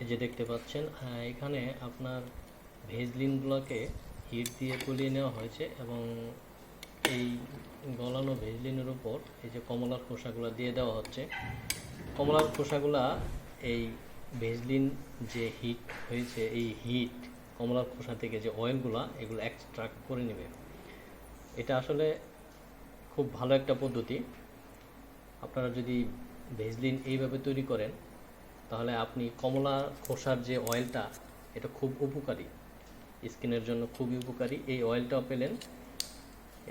এই যে দেখতে পাচ্ছেন এখানে আপনার ভেজলিনগুলোকে হিট দিয়ে গলিয়ে নেওয়া হয়েছে এবং এই গলানো ভেজলিনের উপর এই যে কমলার খোসাগুলো দিয়ে দেওয়া হচ্ছে। কমলার খোসাগুলা এই ভেজলিন যে হিট হয়েছে, এই হিট কমলার খোসা থেকে যে অয়েলগুলা, এগুলো এক্সট্রাক্ট করে নেবে। এটা আসলে খুব ভালো একটা পদ্ধতি। আপনারা যদি ভেজলিন এইভাবে তৈরি করেন তাহলে আপনি কমলা খোসার যে অয়েলটা এটা খুব উপকারী। স্কিনের জন্য খুবই উপকারী। এই অয়েলটাও পেলেন।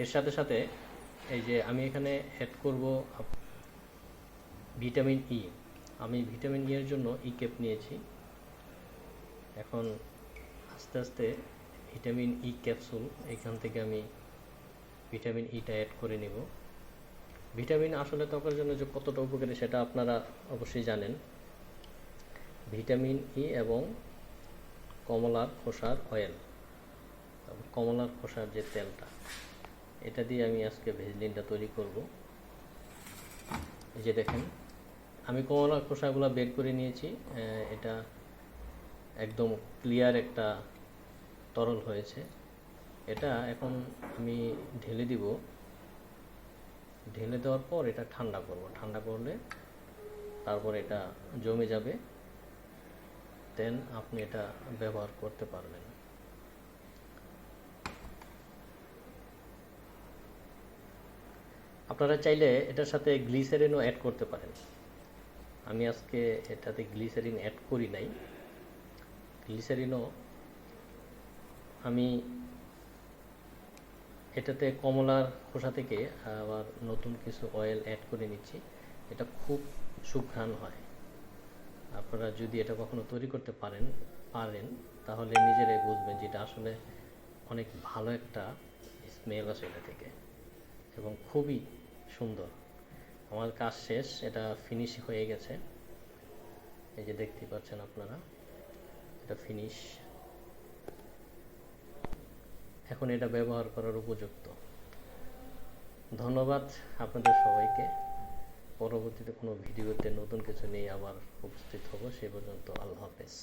এর সাথে সাথে এই যে আমি এখানে অ্যাড করব ভিটামিন ই আমি ভিটামিন ই এর জন্য ই ক্যাপ নিয়েছি। এখন আস্তে আস্তে ভিটামিন ই ক্যাপসুল এখান থেকে আমি ভিটামিন ইটা অ্যাড করে নিব। ভিটামিন আসলে ত্বকের জন্য যে কতটা উপকারী সেটা আপনারা অবশ্যই জানেন। ভিটামিন ই এবং কমলার খোসার অয়েল এবং কমলার খোসার যে তেলটা, এটা দিয়ে আমি আজকে ভেজলিনটা তৈরি করব। এই যে দেখেন, আমি কমলার খোসাগুলো বের করে নিয়েছি। এটা একদম ক্লিয়ার একটা তরল হয়েছে। এটা এখন আমি ঢেলে দিব। ঢেলে দেওয়ার পর এটা ঠান্ডা করব। ঠান্ডা করলে তারপর এটা জমে যাবে। দেন আপনি এটা ব্যবহার করতে পারবেন। আপনারা চাইলে এটার সাথে গ্লিসারিনও অ্যাড করতে পারেন। আমি আজকে এটাতে গ্লিসারিন অ্যাড করি নাই। গ্লিসারিনও আমি এটাতে কমলার খোসা থেকে আবার নতুন কিছু অয়েল অ্যাড করে নিচ্ছি। এটা খুব সুঘ্রাণ হয়। আপনারা যদি এটা কখনো তৈরি করতে পারেন পারেন, তাহলে নিজেরাই বুঝবেন যে এটা আসলে অনেক ভালো একটা স্মেল আসে এটা থেকে এবং খুবই সুন্দর। আমার কাজ শেষ, এটা ফিনিশ হয়ে গেছে। এই যে দেখতে পাচ্ছেন আপনারা, এটা ফিনিশ এখন এটা ব্যবহার করার উপযুক্ত। ধন্যবাদ আপনাদের সবাইকে। পরবর্তীতে কোনো ভিডিওতে নতুন কিছু নিয়ে আবার উপস্থিত হব সে পর্যন্ত আল্লাহ হাফেজ।